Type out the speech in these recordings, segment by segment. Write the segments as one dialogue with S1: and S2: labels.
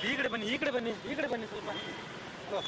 S1: ಸ್ವಲ್ಪ ಈ ಕಡೆ ಬನ್ನಿ ಈ ಕಡೆ ಬನ್ನಿ ಈ ಕಡೆ ಬನ್ನಿ ಸ್ವಲ್ಪ hello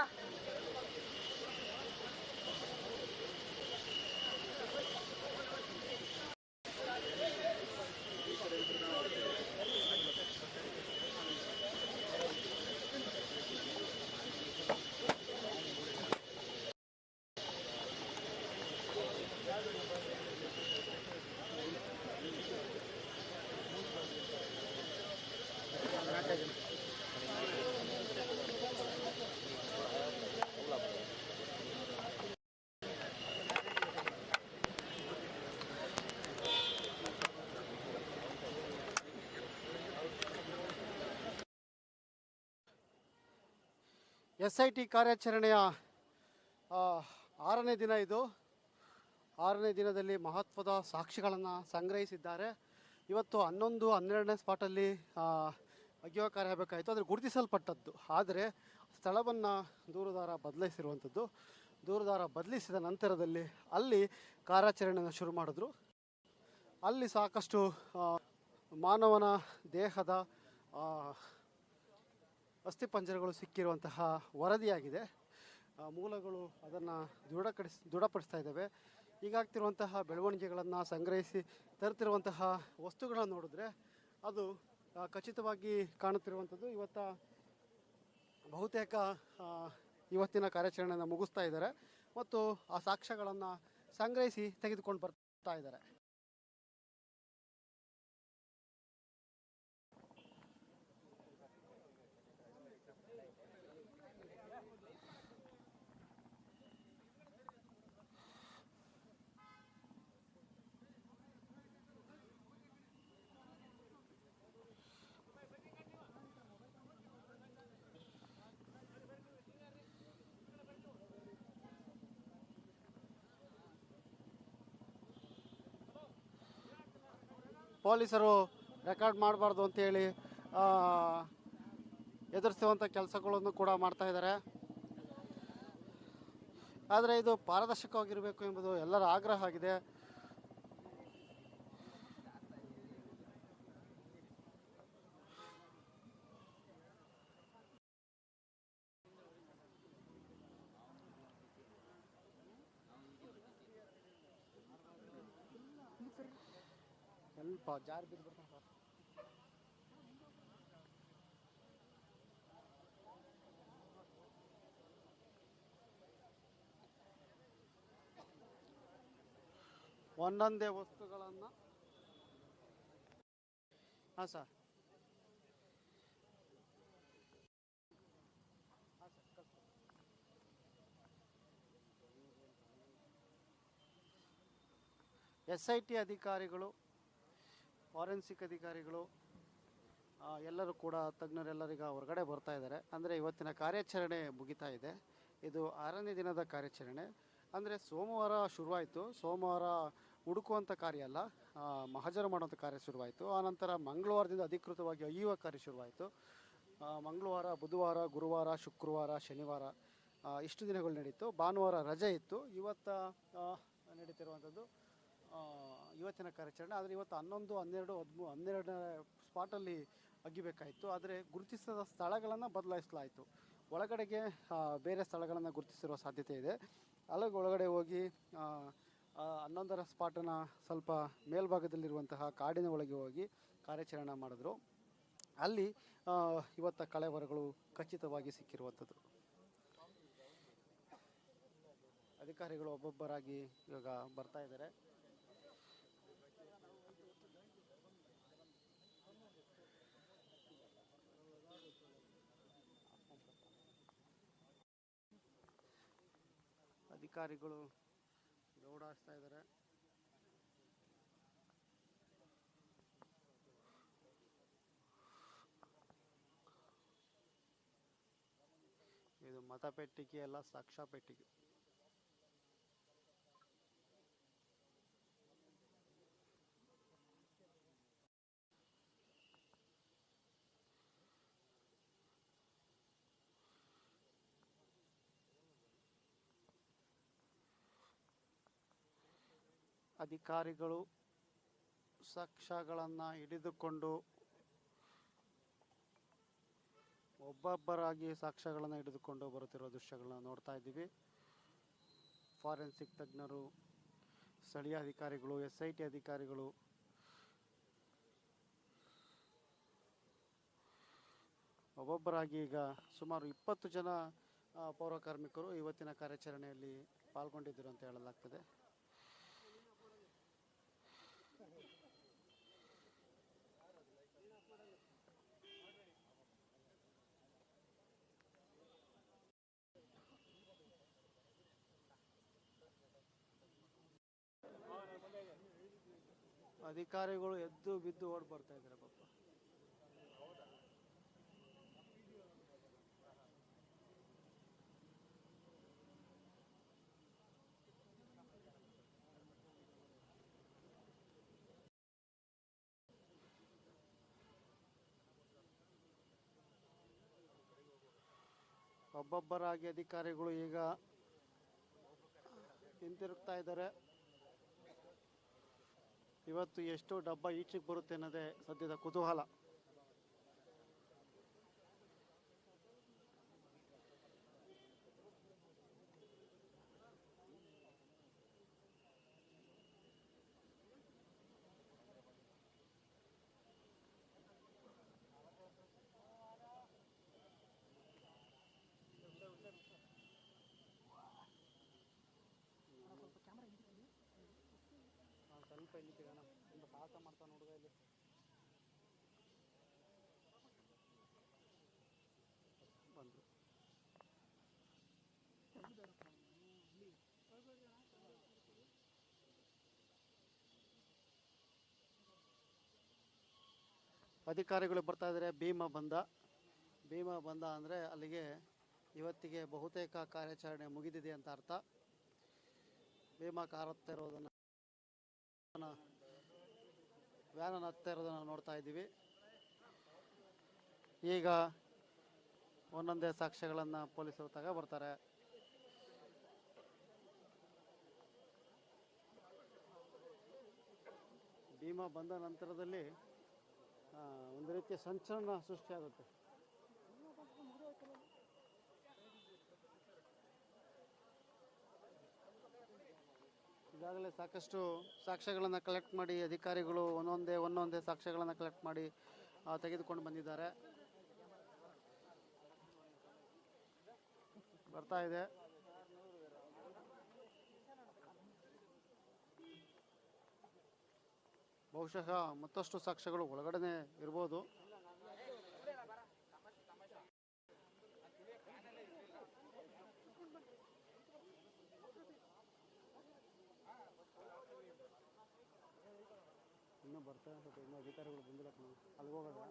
S2: zero
S3: S I T ಕಾರ್ಯಾಚರಣೆಯ ಆರನೇ ದಿನ ಇದು. ಆರನೇ ದಿನದಲ್ಲಿ ಮಹತ್ವದ ಸಾಕ್ಷಿಗಳನ್ನು ಸಂಗ್ರಹಿಸಿದ್ದಾರೆ. ಇವತ್ತು ಹನ್ನೊಂದು, ಹನ್ನೆರಡನೇ ಸ್ಪಾಟಲ್ಲಿ ಅಗ್ಯೋ ಕಾರ್ಯ ಆಗಬೇಕಾಯಿತು. ಆದರೆ ಗುರುತಿಸಲ್ಪಟ್ಟದ್ದು. ಆದರೆ ಸ್ಥಳವನ್ನು ದೂರದಾರ ಬದಲಾಯಿಸಿರುವಂಥದ್ದು. ದೂರದಾರ ಬದಲಿಸಿದ ನಂತರದಲ್ಲಿ ಅಲ್ಲಿ ಕಾರ್ಯಾಚರಣೆಯನ್ನು ಶುರು ಮಾಡಿದ್ರು. ಅಲ್ಲಿ ಸಾಕಷ್ಟು ಮಾನವನ ದೇಹದ ಅಸ್ಥಿಪಂಜರಗಳು ಸಿಕ್ಕಿರುವಂತಹ ವರದಿಯಾಗಿದೆ. ಮೂಲಗಳು ಅದನ್ನು ದೃಢಕಡಿಸ್ ದೃಢಪಡಿಸ್ತಾ ಇದ್ದಾವೆ. ಈಗಾಗ್ತಿರುವಂತಹ ಬೆಳವಣಿಗೆಗಳನ್ನು ಸಂಗ್ರಹಿಸಿ ತರುತ್ತಿರುವಂತಹ ವಸ್ತುಗಳನ್ನು ನೋಡಿದ್ರೆ ಅದು ಖಚಿತವಾಗಿ ಕಾಣುತ್ತಿರುವಂಥದ್ದು. ಇವತ್ತ ಬಹುತೇಕ ಇವತ್ತಿನ ಕಾರ್ಯಾಚರಣೆಯನ್ನು ಮುಗಿಸ್ತಾ ಇದ್ದಾರೆ. ಮತ್ತು ಆ ಸಾಕ್ಷ್ಯಗಳನ್ನು ಸಂಗ್ರಹಿಸಿ ತೆಗೆದುಕೊಂಡು ಬರ್ತಾ ಇದ್ದಾರೆ. ಪೊಲೀಸರು ರೆಕಾರ್ಡ್ ಮಾಡಬಾರ್ದು ಅಂತೇಳಿ ಎದುರಿಸುವಂಥ ಕೆಲಸಗಳನ್ನು ಕೂಡ ಮಾಡ್ತಾ ಇದ್ದಾರೆ. ಆದರೆ ಇದು ಪಾರದರ್ಶಕವಾಗಿರಬೇಕು ಎಂಬುದು ಎಲ್ಲರ ಆಗ್ರಹ ಆಗಿದೆ. ಸ್ವಲ್ಪ ಜಾರಿ ಬಿದ್ದು ಸರ್ ಒಂದೊಂದೇ ವಸ್ತುಗಳನ್ನು ಹಾಂ ಸರ್. ಎಸ್ ಐ ಟಿ ಅಧಿಕಾರಿಗಳು ಫಾರೆನ್ಸಿಕ್ ಅಧಿಕಾರಿಗಳು ಎಲ್ಲರೂ ಕೂಡ ತಜ್ಞರೆಲ್ಲರೀಗ ಹೊರಗಡೆ ಬರ್ತಾ ಇದ್ದಾರೆ. ಅಂದರೆ ಇವತ್ತಿನ ಕಾರ್ಯಾಚರಣೆ ಮುಗಿತಾ ಇದೆ. ಇದು ಆರನೇ ದಿನದ ಕಾರ್ಯಾಚರಣೆ. ಅಂದರೆ ಸೋಮವಾರ ಶುರುವಾಯಿತು. ಸೋಮವಾರ ಹುಡುಕುವಂಥ ಕಾರ್ಯ ಅಲ್ಲ ಮಹಜರು ಮಾಡುವಂಥ ಕಾರ್ಯ ಶುರುವಾಯಿತು. ಆನಂತರ ಮಂಗಳವಾರದಿಂದ ಅಧಿಕೃತವಾಗಿ ಅಯ್ಯುವ ಕಾರ್ಯ ಶುರುವಾಯಿತು. ಮಂಗಳವಾರ, ಬುಧವಾರ, ಗುರುವಾರ, ಶುಕ್ರವಾರ, ಶನಿವಾರ ಇಷ್ಟು ದಿನಗಳು ನಡೀತು. ಭಾನುವಾರ ರಜೆ ಇತ್ತು. ಇವತ್ತ ನಡೀತಿರುವಂಥದ್ದು ಇವತ್ತಿನ ಕಾರ್ಯಾಚರಣೆ, ಆದರೆ ಇವತ್ತು ಹನ್ನೊಂದು, ಹನ್ನೆರಡು, ಹದಿಮೂ, ಹನ್ನೆರಡನೇ ಸ್ಪಾಟಲ್ಲಿ ಅಗಿಬೇಕಾಯಿತು. ಆದರೆ ಗುರುತಿಸದ ಸ್ಥಳಗಳನ್ನು ಬದಲಾಯಿಸಲಾಯಿತು. ಒಳಗಡೆಗೆ ಬೇರೆ ಸ್ಥಳಗಳನ್ನು ಗುರುತಿಸಿರುವ ಸಾಧ್ಯತೆ ಇದೆ. ಅಲ್ಲಿಗೆ ಒಳಗಡೆ ಹೋಗಿ ಹನ್ನೊಂದರ ಸ್ಪಾಟನ್ನು ಸ್ವಲ್ಪ ಮೇಲ್ಭಾಗದಲ್ಲಿರುವಂತಹ ಕಾಡಿನ ಒಳಗೆ ಹೋಗಿ ಕಾರ್ಯಾಚರಣೆ ಮಾಡಿದ್ರು. ಅಲ್ಲಿ ಇವತ್ತ ಕಳೆವರಗಳು ಖಚಿತವಾಗಿ ಸಿಕ್ಕಿರುವಂಥದ್ದು. ಅಧಿಕಾರಿಗಳು ಒಬ್ಬೊಬ್ಬರಾಗಿ ಇವಾಗ ಬರ್ತಾ ಇದ್ದಾರೆ. ಅಧಿಕಾರಿಗಳು ಓಡಾಡ್ತಾ ಇದ್ದಾರೆ. ಇದು ಮತಪೆಟ್ಟಿಗೆ ಅಲ್ಲ ಸಾಕ್ಷ್ಯ ಪೆಟ್ಟಿಗೆ ಅಧಿಕಾರಿಗಳು ಸಾಕ್ಷ್ಯಗಳನ್ನು ಹಿಡಿದುಕೊಂಡು ಒಬ್ಬೊಬ್ಬರಾಗಿ ಸಾಕ್ಷ್ಯಗಳನ್ನು ಹಿಡಿದುಕೊಂಡು ಬರುತ್ತಿರುವ ದೃಶ್ಯಗಳನ್ನು ನೋಡ್ತಾ ಇದ್ದೀವಿ. ಫಾರೆನ್ಸಿಕ್ ತಜ್ಞರು, ಸ್ಥಳೀಯ ಅಧಿಕಾರಿಗಳು ಎಸ್ ಐ ಟಿ ಅಧಿಕಾರಿಗಳು, ಒಬ್ಬೊಬ್ಬರಾಗಿ ಈಗ ಸುಮಾರು ಇಪ್ಪತ್ತು ಜನ ಪೌರ ಕಾರ್ಮಿಕರು ಇವತ್ತಿನ ಕಾರ್ಯಾಚರಣೆಯಲ್ಲಿ ಪಾಲ್ಗೊಂಡಿದ್ದರು ಅಂತ ಹೇಳಲಾಗ್ತದೆ. ಅಧಿಕಾರಿಗಳು ಎದ್ದು ಬಿದ್ದು ಓಡ್ ಬರ್ತಾ ಇದ್ದಾರೆ ಪಾಪ. ಒಬ್ಬೊಬ್ಬರಾಗಿ ಅಧಿಕಾರಿಗಳು ಈಗ ಹಿಂತಿರುಗ್ತಾ ಇದ್ದಾರೆ. ಇವತ್ತು ಎಷ್ಟು ಡಬ್ಬ ಈಚೆಗೆ ಬರುತ್ತೆ ಅನ್ನೋದೇ ಸದ್ಯದ ಕುತೂಹಲ. ಇಲ್ಲಿ. ಇಲ್ಲಿ ಅಧಿಕಾರಿಗಳು ಬರ್ತಾ ಇದ್ರೆ, ಭೀಮ ಬಂದ. ಭೀಮ ಬಂದ ಅಂದರೆ ಅಲ್ಲಿಗೆ ಇವತ್ತಿಗೆ ಬಹುತೇಕ ಕಾರ್ಯಾಚರಣೆ ಮುಗಿದಿದೆ ಅಂತ ಅರ್ಥ. ಭೀಮ ಕಾರುತ್ತಾ ಇರೋದನ್ನು ವ್ಯಾನನ್ನು ಹತ್ತಾ ನೋಡ್ತಾ ಇದ್ದೀವಿ. ಈಗ ಒಂದೊಂದೇ ಸಾಕ್ಷ್ಯಗಳನ್ನ ಪೊಲೀಸರು ತಗೊಬರ್ತಾರೆ ಭೀಮಾ ಬಂದ ನಂತರದಲ್ಲಿ ಒಂದು ರೀತಿಯ ಸಂಚಲನ ಸೃಷ್ಟಿಯಾಗುತ್ತೆ. ಈಗಾಗಲೇ ಸಾಕಷ್ಟು ಸಾಕ್ಷ್ಯಗಳನ್ನು ಕಲೆಕ್ಟ್ ಮಾಡಿ ಅಧಿಕಾರಿಗಳು ಒಂದೊಂದೇ ಒಂದೊಂದೇ ಸಾಕ್ಷ್ಯಗಳನ್ನು ಕಲೆಕ್ಟ್ ಮಾಡಿ ತೆಗೆದುಕೊಂಡು ಬಂದಿದ್ದಾರೆ. ಬರ್ತಾ ಇದೆ. ಬಹುಶಃ ಮತ್ತಷ್ಟು ಸಾಕ್ಷ್ಯಗಳು ಒಳಗಡೆನೆ ಇರ್ಬೋದು. ಇನ್ನೂ ಬರ್ತಾ ಇರ್ತದೆ ಇನ್ನೂ ಅಧಿಕಾರಿಗಳು ಬಂದಿಲ್ಲ ಕಣೋ. ಅಲ್ಲಿಗೆ ಹೋಗೋದಾ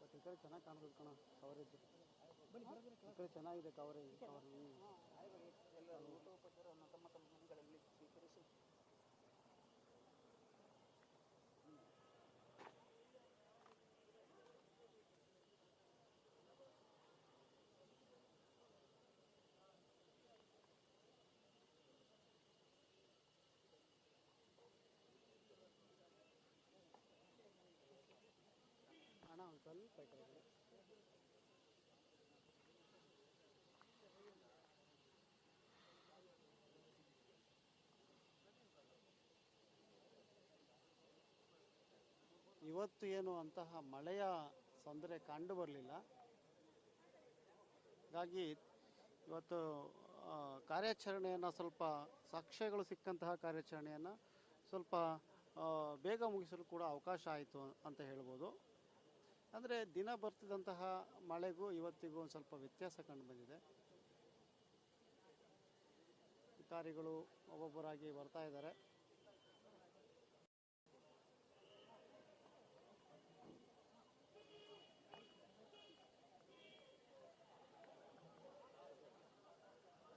S3: ಬಟ್ ಈ ಕಡೆ ಚೆನ್ನಾಗಿ ಕಾಣ್ತದೆ ಕಣ ಕವರೇಜ್ ಈ ಕಡೆ ಚೆನ್ನಾಗಿದೆ ಕವರೇಜ್ ಕವರ್ ಇವತ್ತು ಏನು ಅಂತಹ ಮಳೆಯ ತೊಂದರೆ ಕಂಡು ಬರಲಿಲ್ಲ. ಹಾಗಾಗಿ ಇವತ್ತು ಕಾರ್ಯಾಚರಣೆಯನ್ನು ಸ್ವಲ್ಪ ಸಾಕ್ಷ್ಯಗಳು ಸಿಕ್ಕಂತಹ ಕಾರ್ಯಾಚರಣೆಯನ್ನು ಸ್ವಲ್ಪ ಬೇಗ ಮುಗಿಸಲು ಕೂಡ ಅವಕಾಶ ಆಯಿತು ಅಂತ ಹೇಳ್ಬೋದು. ಅಂದರೆ ದಿನ ಬರ್ತಿದ್ದಂತಹ ಮಳೆಗೂ ಇವತ್ತಿಗೂ ಒಂದು ಸ್ವಲ್ಪ ವ್ಯತ್ಯಾಸ ಕಂಡು ಬಂದಿದೆ. ಅಧಿಕಾರಿಗಳು ಒಬ್ಬೊಬ್ಬರಾಗಿ ಬರ್ತಾ ಇದ್ದಾರೆ.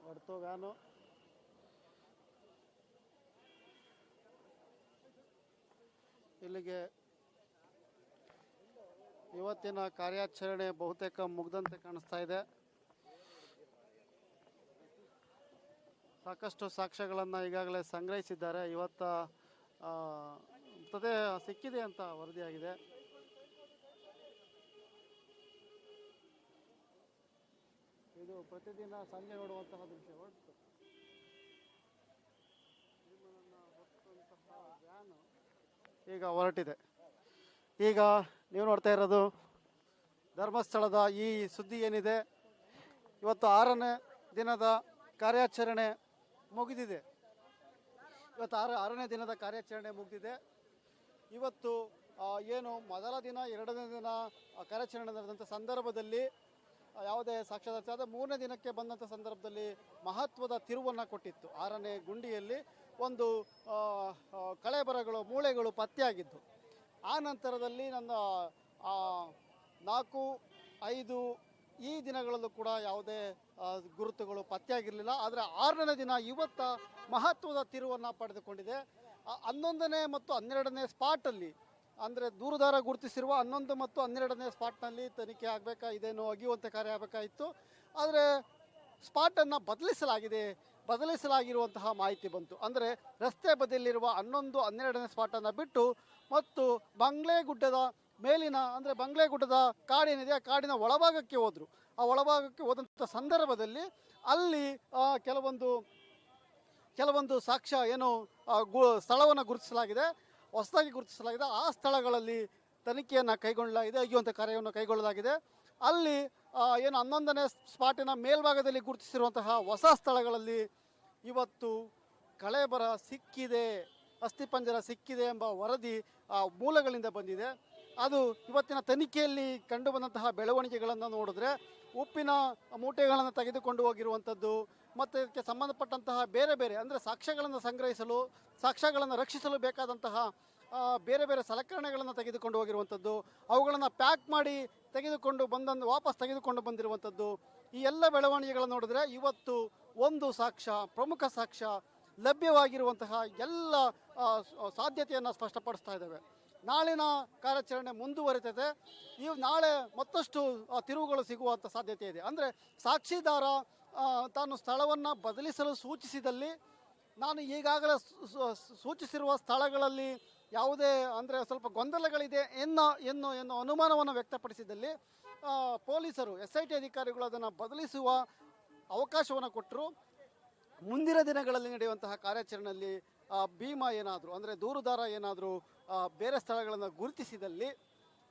S3: ಹೊಡ್ತೋ ವ್ಯಾನು. ಇಲ್ಲಿಗೆ ಇವತ್ತಿನ ಕಾರ್ಯಾಚರಣೆ ಬಹುತೇಕ ಮುಗ್ದಂತೆ ಕಾಣಿಸ್ತಾ ಇದೆ. ಸಾಕಷ್ಟು ಸಾಕ್ಷ್ಯಗಳನ್ನು ಈಗಾಗಲೇ ಸಂಗ್ರಹಿಸಿದ್ದಾರೆ. ಇವತ್ತ ಮೃತದೇಹ ಸಿಕ್ಕಿದೆ ಅಂತ ವರದಿಯಾಗಿದೆ. ಇದು ಪ್ರತಿದಿನ ಸಂಜೆ ನೋಡುವಂತಹ ದೃಶ್ಯ. ಈಗ ಹೊರಟಿದೆ. ಈಗ ನೀವು ನೋಡ್ತಾ ಇರೋದು ಧರ್ಮಸ್ಥಳದ ಈ ಸುದ್ದಿ ಏನಿದೆ? ಇವತ್ತು ಆರನೇ ದಿನದ ಕಾರ್ಯಾಚರಣೆ ಮುಗಿದಿದೆ. ಇವತ್ತು ಆರು, ಆರನೇ ದಿನದ ಕಾರ್ಯಾಚರಣೆ ಮುಗಿದಿದೆ. ಇವತ್ತು ಏನು ಮೊದಲ ದಿನ, ಎರಡನೇ ದಿನ ಕಾರ್ಯಾಚರಣೆ ನಡೆದಂಥ ಸಂದರ್ಭದಲ್ಲಿ ಯಾವುದೇ ಸಾಕ್ಷಾತ್ ಆದರೆ ಮೂರನೇ ದಿನಕ್ಕೆ ಬಂದಂಥ ಸಂದರ್ಭದಲ್ಲಿ ಮಹತ್ವದ ತಿರುವನ್ನು ಕೊಟ್ಟಿತ್ತು. ಆರನೇ ಗುಂಡಿಯಲ್ಲಿ ಒಂದು ಕಳೆಬರಗಳು, ಮೂಳೆಗಳು ಪತ್ತೆಯಾಗಿದ್ದು. ಆ ನಂತರದಲ್ಲಿ ನನ್ನ ನಾಲ್ಕು, ಐದು ಈ ದಿನಗಳಲ್ಲೂ ಕೂಡ ಯಾವುದೇ ಗುರುತುಗಳು ಪತ್ತೆಯಾಗಿರಲಿಲ್ಲ. ಆದರೆ ಆರನೇ ದಿನ ಇವತ್ತ ಮಹತ್ವದ ತಿರುವನ್ನು ಪಡೆದುಕೊಂಡಿದೆ. ಹನ್ನೊಂದನೇ ಮತ್ತು ಹನ್ನೆರಡನೇ ಸ್ಪಾಟಲ್ಲಿ ಅಂದರೆ ದೂರದಾರ ಗುರುತಿಸಿರುವ ಹನ್ನೊಂದು ಮತ್ತು ಹನ್ನೆರಡನೇ ಸ್ಪಾಟ್ನಲ್ಲಿ ತನಿಖೆ ಆಗಬೇಕಾ, ಇದೇನು ಅಗಿಯುವಂತೆ ಕಾರ್ಯ ಆಗಬೇಕಾಗಿತ್ತು ಆದರೆ ಸ್ಪಾಟನ್ನು ಬದಲಿಸಲಾಗಿದೆ. ಬದಲಿಸಲಾಗಿರುವಂತಹ ಮಾಹಿತಿ ಬಂತು. ಅಂದರೆ ರಸ್ತೆ ಬದಿಯಲ್ಲಿರುವ ಹನ್ನೊಂದು, ಹನ್ನೆರಡನೇ ಸ್ಪಾಟನ್ನು ಬಿಟ್ಟು ಮತ್ತು ಬಂಗ್ಲೆಗುಡ್ಡದ ಮೇಲಿನ, ಅಂದರೆ ಬಂಗ್ಲೆಗುಡ್ಡದ ಕಾಡೇನಿದೆ, ಆ ಕಾಡಿನ ಒಳಭಾಗಕ್ಕೆ ಹೋದರು. ಆ ಒಳಭಾಗಕ್ಕೆ ಹೋದಂಥ ಸಂದರ್ಭದಲ್ಲಿ ಅಲ್ಲಿ ಕೆಲವೊಂದು ಕೆಲವೊಂದು ಸಾಕ್ಷ್ಯ ಏನು ಗು, ಸ್ಥಳವನ್ನು ಗುರುತಿಸಲಾಗಿದೆ. ಹೊಸದಾಗಿ ಗುರುತಿಸಲಾಗಿದೆ. ಆ ಸ್ಥಳಗಳಲ್ಲಿ ತನಿಖೆಯನ್ನು ಕೈಗೊಳ್ಳಲಾಗಿದೆ ಅಯ್ಯುವಂಥ ಕಾರ್ಯವನ್ನು ಕೈಗೊಳ್ಳಲಾಗಿದೆ. ಅಲ್ಲಿ ಏನು ಹನ್ನೊಂದನೇ ಸ್ಪಾಟಿನ ಮೇಲ್ಭಾಗದಲ್ಲಿ ಗುರುತಿಸಿರುವಂತಹ ಹೊಸ ಸ್ಥಳಗಳಲ್ಲಿ ಇವತ್ತು ಕಳೆಬರ ಸಿಕ್ಕಿದೆ ಅಸ್ಥಿಪಂಜರ ಸಿಕ್ಕಿದೆ ಎಂಬ ವರದಿ ಆ, ಮೂಲಗಳಿಂದ ಬಂದಿದೆ. ಅದು ಇವತ್ತಿನ ತನಿಖೆಯಲ್ಲಿ ಕಂಡುಬಂದಂತಹ ಬೆಳವಣಿಗೆಗಳನ್ನು ನೋಡಿದ್ರೆ ಉಪ್ಪಿನ ಮೂಟೆಗಳನ್ನು ತೆಗೆದುಕೊಂಡು ಹೋಗಿರುವಂಥದ್ದು ಮತ್ತು ಇದಕ್ಕೆ ಸಂಬಂಧಪಟ್ಟಂತಹ ಬೇರೆ ಬೇರೆ ಅಂದರೆ ಸಾಕ್ಷ್ಯಗಳನ್ನು ಸಂಗ್ರಹಿಸಲು ಸಾಕ್ಷ್ಯಗಳನ್ನು ರಕ್ಷಿಸಲು ಬೇಕಾದಂತಹ ಬೇರೆ ಬೇರೆ ಸಲಕರಣೆಗಳನ್ನು ತೆಗೆದುಕೊಂಡು ಹೋಗಿರುವಂಥದ್ದು, ಅವುಗಳನ್ನು ಪ್ಯಾಕ್ ಮಾಡಿ ತೆಗೆದುಕೊಂಡು ಬಂದಂದು, ವಾಪಸ್ ತೆಗೆದುಕೊಂಡು ಬಂದಿರುವಂಥದ್ದು, ಈ ಎಲ್ಲ ಬೆಳವಣಿಗೆಗಳನ್ನು ನೋಡಿದ್ರೆ ಇವತ್ತು ಒಂದು ಸಾಕ್ಷ್ಯ, ಪ್ರಮುಖ ಸಾಕ್ಷ್ಯ ಲಭ್ಯವಾಗಿರುವಂತಹ ಎಲ್ಲ ಸಾಧ್ಯತೆಯನ್ನು ಸ್ಪಷ್ಟಪಡಿಸ್ತಾ ಇದ್ದಾವೆ. ನಾಳಿನ ಕಾರ್ಯಾಚರಣೆ ಮುಂದುವರಿತದೆ ಈ ನಾಳೆ ಮತ್ತಷ್ಟು ತಿರುವುಗಳು ಸಿಗುವಂಥ ಸಾಧ್ಯತೆ ಇದೆ. ಅಂದರೆ ಸಾಕ್ಷಿದಾರ ತಾನು ಸ್ಥಳವನ್ನು ಬದಲಿಸಲು ಸೂಚಿಸಿದಲ್ಲಿ, ನಾನು ಈಗಾಗಲೇ ಸೂಚಿಸಿರುವ ಸ್ಥಳಗಳಲ್ಲಿ ಯಾವುದೇ ಅಂದರೆ ಸ್ವಲ್ಪ ಗೊಂದಲಗಳಿದೆ ಎನ್ನೋ ಎನ್ನೋ ಎನ್ನೋ ಅನುಮಾನವನ್ನು ವ್ಯಕ್ತಪಡಿಸಿದಲ್ಲಿ ಪೊಲೀಸರು ಎಸ್ ಐ ಟಿ ಅಧಿಕಾರಿಗಳು ಅದನ್ನು ಬದಲಿಸುವ ಅವಕಾಶವನ್ನು ಕೊಟ್ಟರು. ಮುಂದಿನ ದಿನಗಳಲ್ಲಿ ನಡೆಯುವಂತಹ ಕಾರ್ಯಾಚರಣೆಯಲ್ಲಿ ಭೀಮ ಏನಾದರೂ, ಅಂದರೆ ದೂರುದಾರ ಏನಾದರೂ ಬೇರೆ ಸ್ಥಳಗಳನ್ನು ಗುರುತಿಸಿದಲ್ಲಿ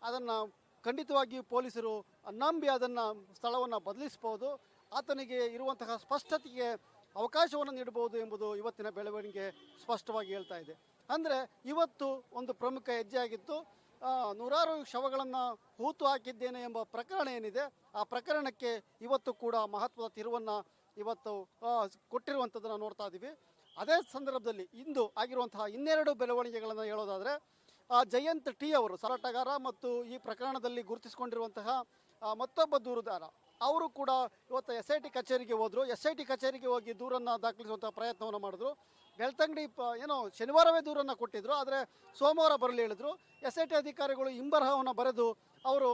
S3: ಅದನ್ನು ಖಂಡಿತವಾಗಿಯೂ ಪೊಲೀಸರು ನಂಬಿ ಅದನ್ನು ಸ್ಥಳವನ್ನು ಬದಲಿಸ್ಬೋದು ಆತನಿಗೆ ಇರುವಂತಹ ಸ್ಪಷ್ಟತೆಗೆ ಅವಕಾಶವನ್ನು ನೀಡಬಹುದು ಎಂಬುದು ಇವತ್ತಿನ ಬೆಳವಣಿಗೆ ಸ್ಪಷ್ಟವಾಗಿ ಹೇಳ್ತಾ ಇದೆ. ಅಂದರೆ ಇವತ್ತು ಒಂದು ಪ್ರಮುಖ ಹೆಜ್ಜೆಯಾಗಿತ್ತು ನೂರಾರು ಶವಗಳನ್ನು ಹೂತು ಹಾಕಿದ್ದೇನೆ ಎಂಬ ಪ್ರಕರಣ ಏನಿದೆ ಆ ಪ್ರಕರಣಕ್ಕೆ ಇವತ್ತು ಕೂಡ ಮಹತ್ವದ ತಿರುವನ್ನು ಇವತ್ತು ಕೊಟ್ಟಿರುವಂಥದ್ದನ್ನು ನೋಡ್ತಾ ಇದ್ದೀವಿ ಅದೇ ಸಂದರ್ಭದಲ್ಲಿ ಇಂದು ಆಗಿರುವಂತಹ ಇನ್ನೆರಡು ಬೆಳವಣಿಗೆಗಳನ್ನು ಹೇಳೋದಾದರೆ ಆ, ಜಯಂತ್ ಟಿ ಅವರು ಹೋರಾಟಗಾರ ಮತ್ತು ಈ ಪ್ರಕರಣದಲ್ಲಿ ಗುರುತಿಸಿಕೊಂಡಿರುವಂತಹ ಮತ್ತೊಬ್ಬ ದೂರುದಾರ ಅವರು ಕೂಡ ಇವತ್ತು ಎಸ್ ಐ ಟಿ ಕಚೇರಿಗೆ ಹೋದರು. ಎಸ್ ಐ ಟಿ ಕಚೇರಿಗೆ ಹೋಗಿ ದೂರನ್ನು ದಾಖಲಿಸುವಂಥ ಪ್ರಯತ್ನವನ್ನು ಮಾಡಿದ್ರು. ಬೆಳ್ತಂಗಡಿ ಪ, ಏನೋ ಶನಿವಾರವೇ ದೂರನ್ನು ಕೊಟ್ಟಿದ್ರು, ಆದರೆ ಸೋಮವಾರ ಬರಲಿ ಹೇಳಿದ್ರು. ಎಸ್ ಐ ಟಿ ಅಧಿಕಾರಿಗಳು ಹಿಂಬರಹವನ್ನು ಬರೆದು ಅವರು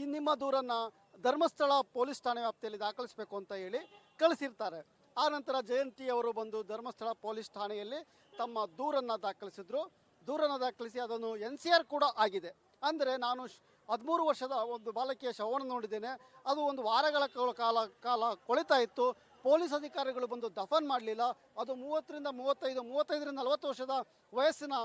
S3: ಈ ನಿಮ್ಮ ದೂರನ್ನು ಧರ್ಮಸ್ಥಳ ಪೊಲೀಸ್ ಠಾಣೆ ವ್ಯಾಪ್ತಿಯಲ್ಲಿ ದಾಖಲಿಸಬೇಕು ಅಂತ ಹೇಳಿ ಕಳಿಸಿರ್ತಾರೆ. ಆ ನಂತರ ಜಯಂತಿ ಅವರು ಬಂದು ಧರ್ಮಸ್ಥಳ ಪೊಲೀಸ್ ಠಾಣೆಯಲ್ಲಿ ತಮ್ಮ ದೂರನ್ನು ದಾಖಲಿಸಿದ್ರು. ದೂರನ್ನು ದಾಖಲಿಸಿ ಅದನ್ನು ಎನ್ ಸಿ ಆರ್ ಕೂಡ ಆಗಿದೆ. ಅಂದರೆ ನಾನು ಹದಿಮೂರು ವರ್ಷದ ಒಂದು ಬಾಲಕಿಯ ಶವವನ್ನು ನೋಡಿದ್ದೇನೆ. ಅದು ಒಂದು ವಾರಗಳ ಕಾಲ ಕಾಲ ಕೊಳಿತಾ ಇತ್ತು. ಪೊಲೀಸ್ ಅಧಿಕಾರಿಗಳು ಬಂದು ದಫನ್ ಮಾಡಲಿಲ್ಲ. ಅದು ಮೂವತ್ತರಿಂದ ಮೂವತ್ತೈದು, ಮೂವತ್ತೈದರಿಂದ ನಲವತ್ತು ವರ್ಷದ ವಯಸ್ಸಿನ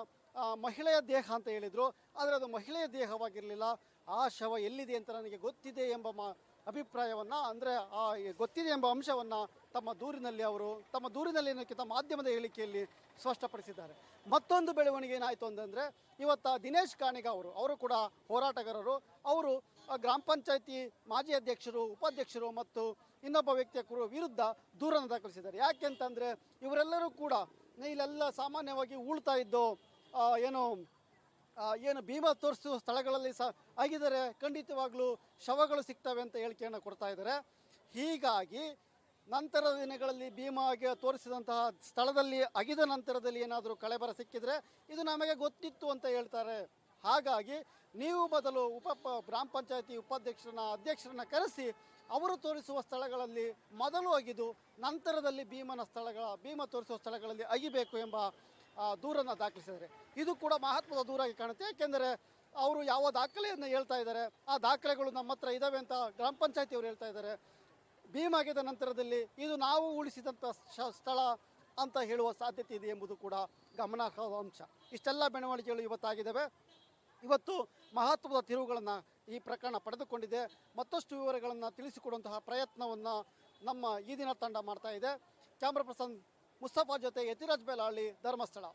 S3: ಮಹಿಳೆಯ ದೇಹ ಅಂತ ಹೇಳಿದರು. ಆದರೆ ಅದು ಮಹಿಳೆಯ ದೇಹವಾಗಿರಲಿಲ್ಲ. ಆ ಶವ ಎಲ್ಲಿದೆ ಅಂತ ನನಗೆ ಗೊತ್ತಿದೆ ಎಂಬ ಮಾ, ಅಭಿಪ್ರಾಯವನ್ನು, ಅಂದರೆ ಆ, ಗೊತ್ತಿದೆ ಎಂಬ ಅಂಶವನ್ನು ತಮ್ಮ ದೂರಿನಲ್ಲಿ ಅವರು, ತಮ್ಮ ದೂರಿನಲ್ಲಿ ಏನಕ್ಕಿಂತ ಮಾಧ್ಯಮದ ಹೇಳಿಕೆಯಲ್ಲಿ ಸ್ಪಷ್ಟಪಡಿಸಿದ್ದಾರೆ. ಮತ್ತೊಂದು ಬೆಳವಣಿಗೆ ಏನಾಯಿತು ಅಂತಂದರೆ, ಇವತ್ತು ದಿನೇಶ್ ಕಾಣಿಗ ಅವರು ಅವರು ಕೂಡ ಹೋರಾಟಗಾರರು. ಅವರು ಗ್ರಾಮ ಪಂಚಾಯತಿ ಮಾಜಿ ಅಧ್ಯಕ್ಷರು, ಉಪಾಧ್ಯಕ್ಷರು ಮತ್ತು ಇನ್ನೊಬ್ಬ ವ್ಯಕ್ತಿಯ ಕುರು ವಿರುದ್ಧ ದೂರನ್ನು ದಾಖಲಿಸಿದ್ದಾರೆ. ಯಾಕೆಂತಂದರೆ ಇವರೆಲ್ಲರೂ ಕೂಡ ಇಲ್ಲೆಲ್ಲ ಸಾಮಾನ್ಯವಾಗಿ ಉಳ್ತಾ ಇದ್ದು ಏನು ಏನು ಭೀಮ ತೋರಿಸುವ ಸ್ಥಳಗಳಲ್ಲಿ ಸಹ ಆಗಿದ್ದಾರೆ. ಖಂಡಿತವಾಗಲೂ ಶವಗಳು ಸಿಗ್ತವೆ ಅಂತ ಹೇಳಿಕೆಯನ್ನು ಕೊಡ್ತಾ ಇದ್ದಾರೆ. ಹೀಗಾಗಿ ನಂತರದ ದಿನಗಳಲ್ಲಿ ಭೀಮಾಗೆ ತೋರಿಸಿದಂತಹ ಸ್ಥಳದಲ್ಲಿ ಅಗಿದ ನಂತರದಲ್ಲಿ ಏನಾದರೂ ಕಳೆಬರ ಸಿಕ್ಕಿದ್ರೆ ಇದು ನಮಗೆ ಗೊತ್ತಿತ್ತು ಅಂತ ಹೇಳ್ತಾರೆ. ಹಾಗಾಗಿ ನೀವು ಮೊದಲು ಉಪ ಗ್ರಾಮ ಪಂಚಾಯತಿ ಉಪಾಧ್ಯಕ್ಷರನ್ನ, ಅಧ್ಯಕ್ಷರನ್ನ ಕರೆಸಿ ಅವರು ತೋರಿಸುವ ಸ್ಥಳಗಳಲ್ಲಿ ಮೊದಲು ಅಗಿದು ನಂತರದಲ್ಲಿ ಭೀಮನ ಸ್ಥಳಗಳ, ಭೀಮ ತೋರಿಸುವ ಸ್ಥಳಗಳಲ್ಲಿ ಅಗಿಬೇಕು ಎಂಬ ದೂರನ್ನು ದಾಖಲಿಸಿದ್ದಾರೆ. ಇದು ಕೂಡ ಮಹತ್ವದ ದೂರಾಗಿ ಕಾಣುತ್ತೆ. ಏಕೆಂದರೆ ಅವರು ಯಾವ ದಾಖಲೆಯನ್ನು ಹೇಳ್ತಾ ಇದ್ದಾರೆ, ಆ ದಾಖಲೆಗಳು ನಮ್ಮ ಹತ್ರ ಇದ್ದಾವೆ ಅಂತ ಗ್ರಾಮ ಪಂಚಾಯತಿಯವರು ಹೇಳ್ತಾ ಇದ್ದಾರೆ. ಭೀಮಾಗಿದ ನಂತರದಲ್ಲಿ ಇದು ನಾವು ಉಳಿಸಿದಂಥ ಸ್ಥಳ ಅಂತ ಹೇಳುವ ಸಾಧ್ಯತೆ ಇದೆ ಎಂಬುದು ಕೂಡ ಗಮನಾರ್ಹವಾದ ಅಂಶ ಇಷ್ಟೆಲ್ಲ ಬೆಳವಣಿಗೆಗಳು ಇವತ್ತಾಗಿದ್ದಾವೆ. ಇವತ್ತು ಮಹತ್ವದ ತಿರುವುಗಳನ್ನು ಈ ಪ್ರಕರಣ ಪಡೆದುಕೊಂಡಿದೆ. ಮತ್ತಷ್ಟು ವಿವರಗಳನ್ನು ತಿಳಿಸಿಕೊಡುವಂತಹ ಪ್ರಯತ್ನವನ್ನು ನಮ್ಮ ಈ ದಿನ ತಂಡ ಮಾಡ್ತಾ ಇದೆ. ಕ್ಯಾಮ್ರಾ ಪರ್ಸನ್ ಮುಸ್ತಫಾ ಜೊತೆ ಯತಿರಾಜ್ ಬೇಲಹಳ್ಳಿ ಧರ್ಮಸ್ಥಳ.